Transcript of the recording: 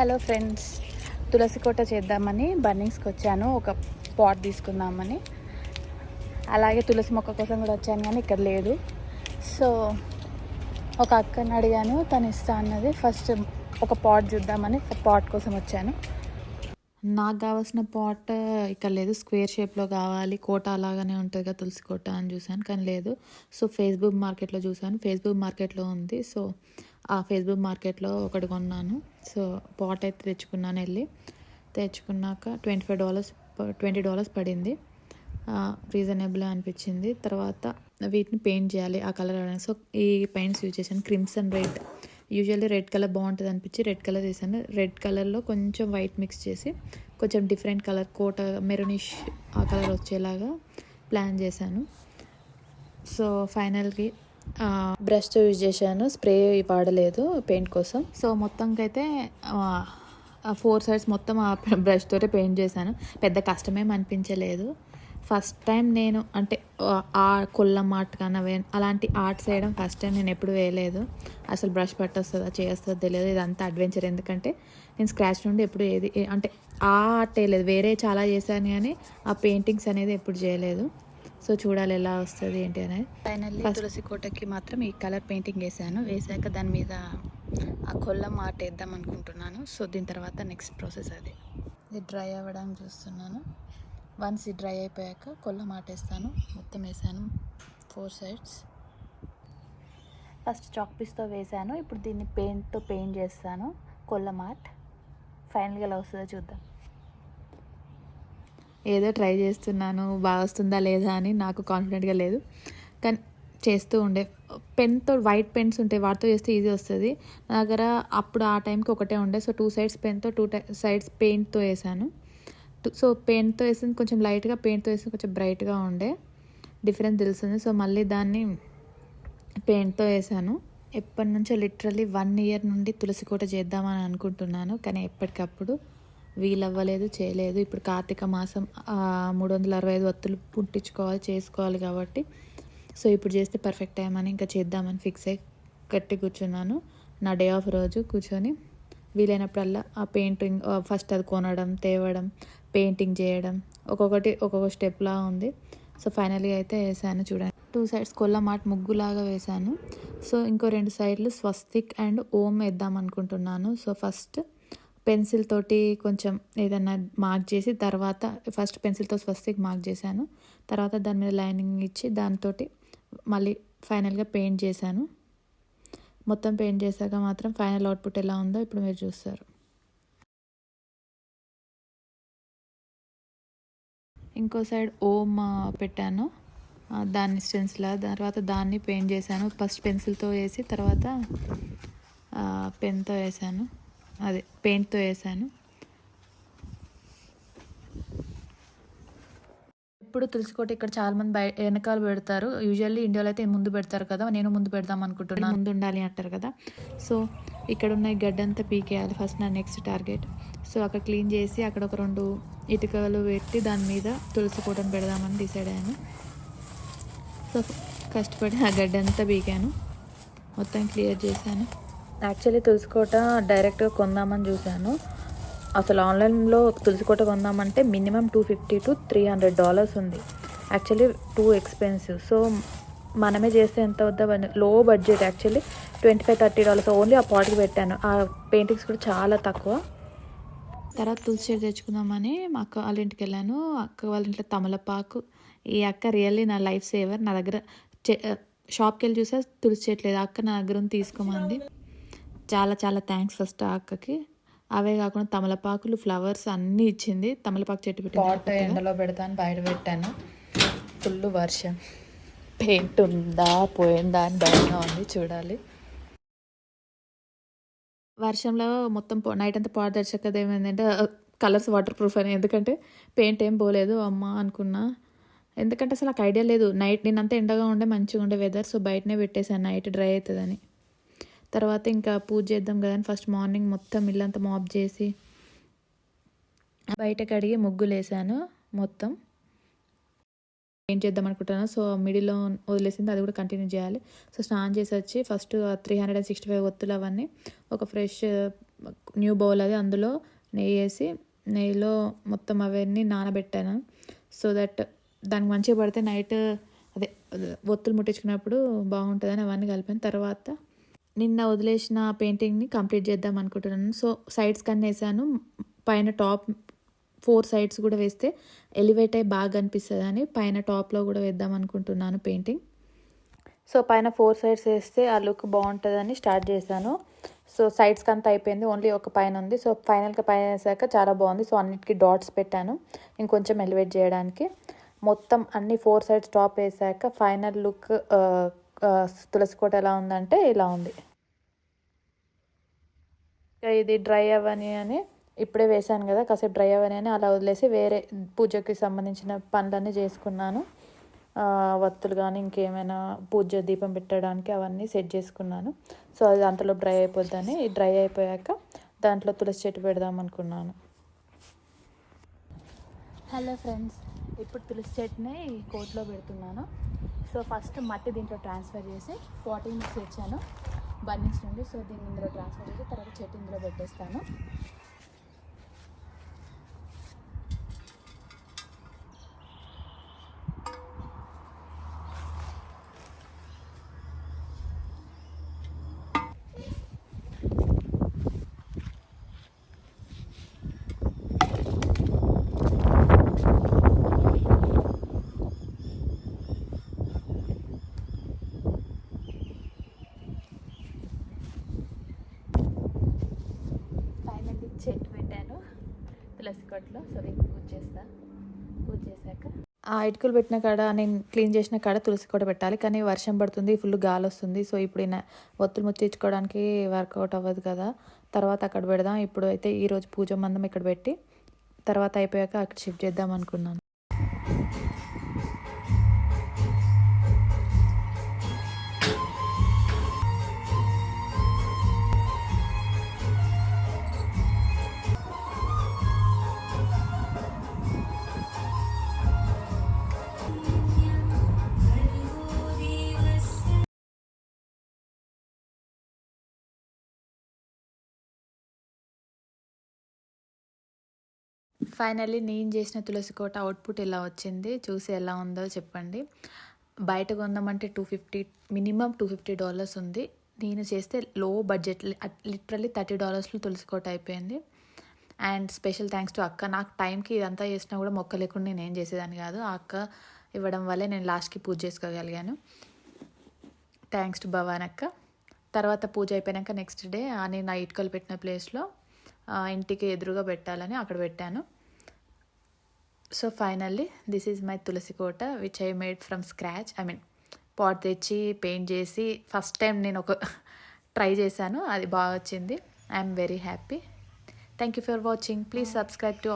Hello friends తులసి కోట చేద్దామని బర్నింగ్స్కి వచ్చాను ఒక పాట్ తీసుకుందామని. అలాగే తులసి మొక్క కోసం కూడా వచ్చాను కానీ ఇక్కడ లేదు. సో ఒక అక్కని అడిగాను తను ఇస్తా అన్నది. ఫస్ట్ ఒక పాట్ చూద్దామని పాట్ కోసం వచ్చాను. నాకు కావాల్సిన పాట్ ఇక్కడ లేదు. స్క్వేర్ షేప్లో కావాలి. కోట అలాగానే ఉంటుంది కదా తులసి కోట అని చూశాను. కానీ లేదు. సో ఫేస్బుక్ మార్కెట్లో చూశాను. ఫేస్బుక్ మార్కెట్లో ఉంది. సో ఆ ఫేస్బుక్ మార్కెట్లో ఒకటి కొన్నాను. సో పాట్ అయితే తెచ్చుకున్నాను వెళ్ళి. తెచ్చుకున్నాక twenty five dollars twenty dollars పడింది. రీజనబుల్ అనిపించింది. తర్వాత వీటిని పెయింట్ చేయాలి. ఆ కలర్ సో ఈ పెయింట్స్ యూజ్ చేశాను. Crimson red. Usually red colour బాగుంటుంది అనిపించి రెడ్ కలర్ వేసాను రెడ్ కలర్లో కొంచెం వైట్ మిక్స్ చేసి కొంచెం డిఫరెంట్ కలర్ కోట మెరూనిష్ ఆ కలర్ వచ్చేలాగా ప్లాన్ చేశాను. సో ఫైనల్కి బ్రష్తో యూజ్ చేశాను. స్ప్రే వాడలేదు పెయింట్ కోసం. సో మొత్తంకైతే ఫోర్ సైడ్స్ మొత్తం ఆ బ్రష్ తోటే పెయింట్ చేశాను. పెద్ద కష్టమేం అనిపించలేదు. ఫస్ట్ టైం నేను అంటే ఆ కొల్లం ఆర్ట్ కానీ అలాంటి ఆర్ట్స్ వేయడం ఫస్ట్ టైం నేను ఎప్పుడు వేయలేదు. అసలు బ్రష్ పట్టొస్తుందా చేస్తుందో తెలియదు. ఇదంతా అడ్వెంచర్. ఎందుకంటే నేను స్క్రాచ్ నుండి ఎప్పుడు ఏది అంటే ఆ ఆర్ట్ వేయలేదు వేరే చాలా చేశాను కానీ ఆ పెయింటింగ్స్ అనేది ఎప్పుడు చేయలేదు. సో చూడాలి ఎలా వస్తుంది ఏంటి అనేది. ఫైనల్లీ తులసి కోటకి మాత్రం ఈ కలర్ పెయింటింగ్ వేసాను వేసాక దాని మీద ఆ కొల్లం ఆర్ట్ వేద్దాం అనుకుంటున్నాను. సో దీని తర్వాత నెక్స్ట్ ప్రాసెస్ అది. ఇది డ్రై అవ్వడానికి చూస్తున్నాను. వన్స్ ఇది డ్రై అయిపోయాక కొల్లం ఆర్ట్ వేస్తాను మొత్తం వేసాను. ఫోర్ సైడ్స్ ఫస్ట్ చాక్ పీస్తో వేసాను. ఇప్పుడు దీన్ని పెయింట్తో పెయింట్ చేస్తాను. కొల్లం ఆర్ట్ ఫైనల్గా ఎలా వస్తుందో చూద్దాం. ఏదో ట్రై చేస్తున్నాను. బాగా వస్తుందా లేదా అని నాకు కాన్ఫిడెంట్గా లేదు. కానీ చేస్తూ ఉండే. పెన్తో వైట్ పెన్స్ ఉంటాయి వాటితో చేస్తే ఈజీ వస్తుంది. నా దగ్గర అప్పుడు ఆ టైంకి ఒకటే ఉండే. సో టూ సైడ్స్ పెన్తో టూ సైడ్స్ పెయింట్తో వేసాను. సో పెయింట్తో వేసింది కొంచెం లైట్గా పెయింట్తో వేసింది కొంచెం బ్రైట్గా ఉండే డిఫరెన్స్ తెలుస్తుంది. సో మళ్ళీ దాన్ని పెయింట్తో వేసాను. ఎప్పటి నుంచో లిటరలీ వన్ ఇయర్ నుండి తులసి కోట చేద్దామని అనుకుంటున్నాను కానీ ఎప్పటికప్పుడు వీలవ్వలేదు చేయలేదు. ఇప్పుడు కార్తీక మాసం మూడు వందల అరవై ఐదు వత్తులు పుట్టించుకోవాలి చేసుకోవాలి కాబట్టి. సో ఇప్పుడు చేస్తే పర్ఫెక్ట్ టైం అని ఇంకా చేద్దామని ఫిక్స్ అయ్యి కట్టి కూర్చున్నాను. నా డే ఆఫ్ రోజు కూర్చొని వీలైనప్పుడల్లా ఆ పెయింటింగ్ ఫస్ట్ అది కొనడం తేవడం పెయింటింగ్ చేయడం. ఒక్కొక్కటి ఒక్కొక్క స్టెప్లా ఉంది. సో ఫైనల్గా అయితే వేసాను చూడండి. టూ సైడ్స్ కొల్లమాట ముగ్గులాగా వేసాను. సో ఇంకో రెండు సైడ్లు స్వస్తిక్ అండ్ ఓం వేద్దాం అనుకుంటున్నాను. సో ఫస్ట్ పెన్సిల్ తోటి కొంచెం ఏదన్నా మార్క్ చేసి తర్వాత ఫస్ట్ పెన్సిల్తో స్వస్తిక్ మార్క్ చేశాను. తర్వాత దాని మీద లైనింగ్ ఇచ్చి దాంతో మళ్ళీ ఫైనల్గా పెయింట్ చేశాను. మొత్తం పెయింట్ చేశాక మాత్రం ఫైనల్ అవుట్పుట్ ఎలా ఉందో ఇప్పుడు మీరు చూస్తారు. ఇంకో సైడ్ ఓమ్ పెట్టాను. దాన్ని స్టెన్స్లా తర్వాత దాన్ని పెయింట్ చేశాను. ఫస్ట్ పెన్సిల్తో వేసి తర్వాత పెన్తో వేసాను. అదే పెయింట్తో వేసాను. ఇప్పుడు తులసికోట ఇక్కడ చాలా మంది బయ వెనకాల పెడతారు. యూజువల్లీ ఇండియాలో అయితే ముందు పెడతారు కదా నేను ముందు పెడదాం అనుకుంటున్నాను ముందు ఉండాలి అంటారు కదా. సో ఇక్కడ ఉన్న ఈ గడ్డంతా పీకేయాలి ఫస్ట్ నా నెక్స్ట్ టార్గెట్ సో అక్కడ క్లీన్ చేసి అక్కడ ఒక రెండు ఇటుకలు పెట్టి దాని మీద తులసి కోటను పెడదామని డిసైడ్ అయ్యాను. సో కష్టపడి ఆ గడ్డంతా పీకాను. మొత్తం క్లియర్ చేశాను. యాక్చువల్లీ తులసికోట డైరెక్ట్గా కొందామని చూశాను. అసలు ఆన్లైన్లో తులసికోట కొందామంటే minimum two fifty to three hundred dollars ఉంది. Actually too expensive. సో మనమే చేస్తే ఎంత వద్దా low budget. Actually twenty five thirty dollars. Only ఆ పాట్కి పెట్టాను. ఆ పెయింటింగ్స్ కూడా చాలా తక్కువ. తర్వాత తులసి చెట్టు తెచ్చుకుందామని మా అక్క వాళ్ళ ఇంటికి వెళ్ళాను. అక్క వాళ్ళ ఇంట్లో తమలపాకు. ఈ అక్క రియల్లీ నా లైఫ్ సేవర్. నా దగ్గర షాప్కి వెళ్ళి చూసా తులసి చెట్లేదు అక్క నా దగ్గర తీసుకోమంది. చాలా చాలా థ్యాంక్స్ ఫస్ట్ ఆ అక్కకి. అవే కాకుండా తమలపాకులు ఫ్లవర్స్ అన్నీ ఇచ్చింది. తమలపాకు చెట్టు పెట్టి పాట్ ఎండలో పెడతాను బయట పెట్టాను. ఫుల్ వర్షం. పెయింట్ ఉందా పోయిందా అని భయంగా ఉంది చూడాలి. వర్షంలో మొత్తం నైట్ అంతా పాట తెచ్చాక ఏమైందంటే కలర్స్ వాటర్ ప్రూఫ్ అని. ఎందుకంటే పెయింట్ ఏం పోలేదు అమ్మ అనుకున్నా. ఎందుకంటే అసలు నాకు ఐడియా లేదు. నైట్ నేనంతా ఎండగా ఉండే మంచిగా ఉండే వెదర్ సో బయటనే పెట్టేశాను నైట్ డ్రై అవుతుందని. తర్వాత ఇంకా పూజ చేద్దాం కదా అని ఫస్ట్ మార్నింగ్ మొత్తం ఇల్లంతా మాప్ చేసి బయట కడిగి ముగ్గులు వేసాను మొత్తం. ఏం చేద్దాం అనుకుంటున్నాను సో మిడిల్లో వదిలేసింది అది కూడా కంటిన్యూ చేయాలి. సో స్నానం చేసి వచ్చి first three hundred and sixty five ఒత్తులు అవన్నీ ఒక ఫ్రెష్ న్యూ బౌల్ అది అందులో నెయ్యి వేసి నెయ్యిలో మొత్తం అవన్నీ నానబెట్టాను. సో దట్ దానికి మంచిగా పడితే నైట్ అదే ఒత్తులు ముట్టించుకున్నప్పుడు బాగుంటుందని అవన్నీ కలిపాను. తర్వాత నిన్న వదిలేసిన పెయింటింగ్ని కంప్లీట్ చేద్దాం అనుకుంటున్నాను. సో సైడ్స్ కన్నా వేసాను. పైన టాప్ ఫోర్ సైడ్స్ కూడా వేస్తే ఎలివేట్ అయ్యి బాగా అనిపిస్తుంది అని పైన టాప్లో కూడా వేద్దాం అనుకుంటున్నాను పెయింటింగ్. సో పైన ఫోర్ సైడ్స్ వేస్తే ఆ లుక్ బాగుంటుందని స్టార్ట్ చేశాను. సో సైడ్స్కి అంతా అయిపోయింది. ఓన్లీ ఒక పైన ఉంది. సో ఫైనల్గా పైన వేసాక చాలా బాగుంది. సో అన్నిటికీ డాట్స్ పెట్టాను ఇంకొంచెం ఎలివేట్ చేయడానికి. మొత్తం అన్ని ఫోర్ సైడ్స్ టాప్ వేసాక ఫైనల్ లుక్ తులసి కోట ఎలా ఉందంటే ఇలా ఉంది. ఇది డ్రై అవ్వని అని ఇప్పుడే వేసాను కదా కాసేపు డ్రై అవ్వని అని అలా వదిలేసి వేరే పూజకి సంబంధించిన పనులన్నీ చేసుకున్నాను. వత్తులు కానీ ఇంకేమైనా పూజ దీపం పెట్టడానికి అవన్నీ సెట్ చేసుకున్నాను. సో అది దాంట్లో డ్రై అయిపోద్దని డ్రై అయిపోయాక దాంట్లో తులసి చెట్టు పెడదాం అనుకున్నాను. హలో ఫ్రెండ్స్ ఇప్పుడు తులసి చెట్టుని కోట్లో పెడుతున్నాను. సో ఫస్ట్ మట్టి దీంట్లో ట్రాన్స్ఫర్ చేసి పాటింగ్ మిక్స్ తెచ్చాను బన్నీస్ నుండి సో దీన్ని ఇందులో ట్రాన్స్ఫర్ చేసి తర్వాత చెట్టు ఇందులో పెట్టేస్తాను ఫైనల్లీ చెట్టు పెట్టాను తులసి కొట్లో. సో దీన్ని పూజ చేస్తా. పూజ చేశాక. ఆ ఇటుకలు పెట్టిన కాడ నేను క్లీన్ చేసిన కాడ తులసి కూడా పెట్టాలి. కానీ వర్షం పడుతుంది ఫుల్ గాలి వస్తుంది. సో ఇప్పుడు ఒత్తులు ముట్టించుకోవడానికి వర్కౌట్ అవ్వదు కదా. తర్వాత అక్కడ పెడదాం. ఇప్పుడు అయితే ఈరోజు పూజ మందం ఇక్కడ పెట్టి తర్వాత అయిపోయాక అక్కడ షిఫ్ట్ చేద్దాం అనుకున్నాను. ఫైనల్లీ నేను చేసిన తులసి కోట అవుట్పుట్ ఎలా వచ్చింది? చూసి ఎలా ఉందో చెప్పండి. బయట కొందామంటే two fifty minimum two fifty dollars ఉంది. నేను చేస్తే లో బడ్జెట్ లిటరల్లీ థర్టీ డాలర్స్లో తులసి కోట అయిపోయింది. అండ్ స్పెషల్ థ్యాంక్స్ టు అక్క. నాకు టైంకి ఇదంతా చేసినా కూడా మొక్క లేకుండా నేను ఏం చేసేదాన్ని కాదు. ఆ అక్క ఇవ్వడం వల్లే నేను లాస్ట్కి పూజ చేసుకోగలిగాను. థ్యాంక్స్ టు భవాన్ అక్క తర్వాత పూజ అయిపోయాక నెక్స్ట్ డే నేను నా ఇటుకలు పెట్టిన ప్లేస్లో ఇంటికి ఎదురుగా పెట్టాలని అక్కడ పెట్టాను. So finally this is my tulasi kota which I made from scratch I mean pot తెచ్చి పెయింట్ చేసి ఫస్ట్ టైం నేను ఒక ట్రై చేశాను అది బాగా వచ్చింది. I'm very happy thank you for watching please subscribe to